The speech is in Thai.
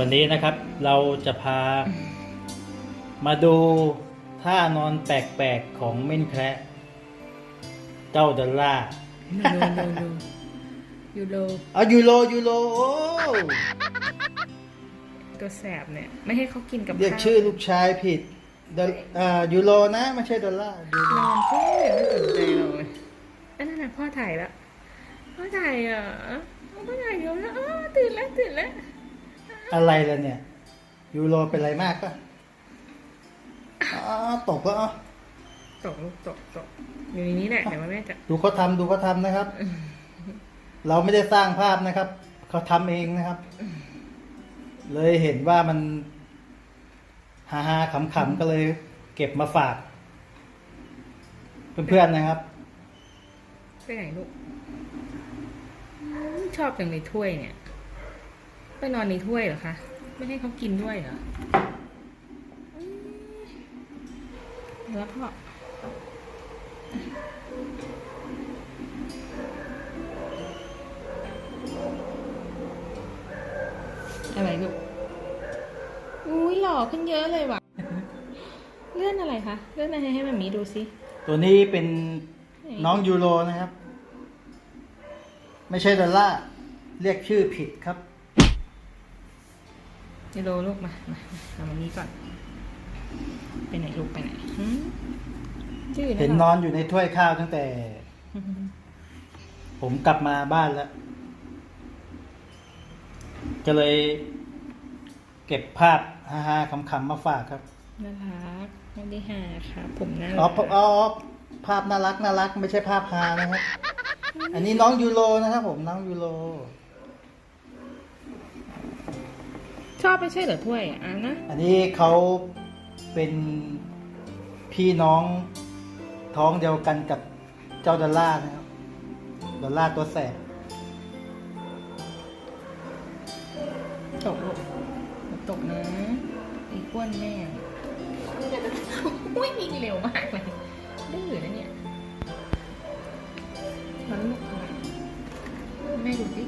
วันนี้นะครับเราจะพามาดูท่านอนแปลกๆของเม่นแคระเจ้าดอลล่าร์ยูโรยูโรเอายูโรยูโรโอ้ตัวแสบเนี่ย ไม่ให้เขากินกับเรียกข้าวชื่อลูกชายผิดดอลอ่ายูโรนะไม่ใช่ดอลลาร์ยูโรนอนเฉยไม่สนใจเราเลยอันนั้นน่ะพ่อถ่ายแล้วพ่อถ่ายอะพ่อถ่ายเดี๋ยวแล้วอ้าวตื่นแล้วตื่นแล้ว อะไรล่ะเนี่ย ยูโรเป็นไรมากปะอ๋อตกแล้วอ๋อตกลูกตกตกอยู่ในนี้แหละเดี๋ยวแม่จะดูเขาทำดูเขาทำนะครับ เราไม่ได้สร้างภาพนะครับเขาทำเองนะครับ เลยเห็นว่ามันฮาฮาๆขำๆก็เลยเก็บมาฝาก เพื่อนๆนะครับไปไหนลูกอืมชอบจังในถ้วยเนี่ย ไปนอนในถ้วยเหรอคะ ไม่ให้เขากินด้วยเหรออืมแล้วพ่ออะไรลูก อุ้ยหล่อขึ้นเยอะเลยว่ะ เลื่อนอะไรคะ เลื่อนอะไรให้มันมีดูสิ ตัวนี้เป็นน้องยูโรนะครับ ไม่ใช่ดอลลาร์เรียกชื่อผิดครับ ยูโรลูกมามาเอามานี้ก่อน ไปไหนลูกไปไหนหืมชื่อเห็นนอนอยู่ในถ้วยข้าวตั้งแต่ ผมกลับมาบ้านแล้ว ก็เลย เก็บภาพฮาๆขำๆมาฝากครับน่ารักไม่ได้หาค่ะ ผมน่าอ๋อรักอ๋อภาพน่ารักน่ารัก ไม่ใช่ภาพฮานะครับ อันนี้น้องยูโรนะครับผมน้องยูโร ช อบไม่ใช่เหรอถ้วยอะอะนะอันนี้เขาเป็นพี่น้องท้องเดียวกันกับเจ้าดอลล่าร์นะครับ ดอลล่าร์ตัวแสบตกลูกตกนะไอ้ก้วนแม่อุ้ยวิ่งเร็วมากเลยดื้อนะเนี่ยมันลูกทำไมแม่ดูสิ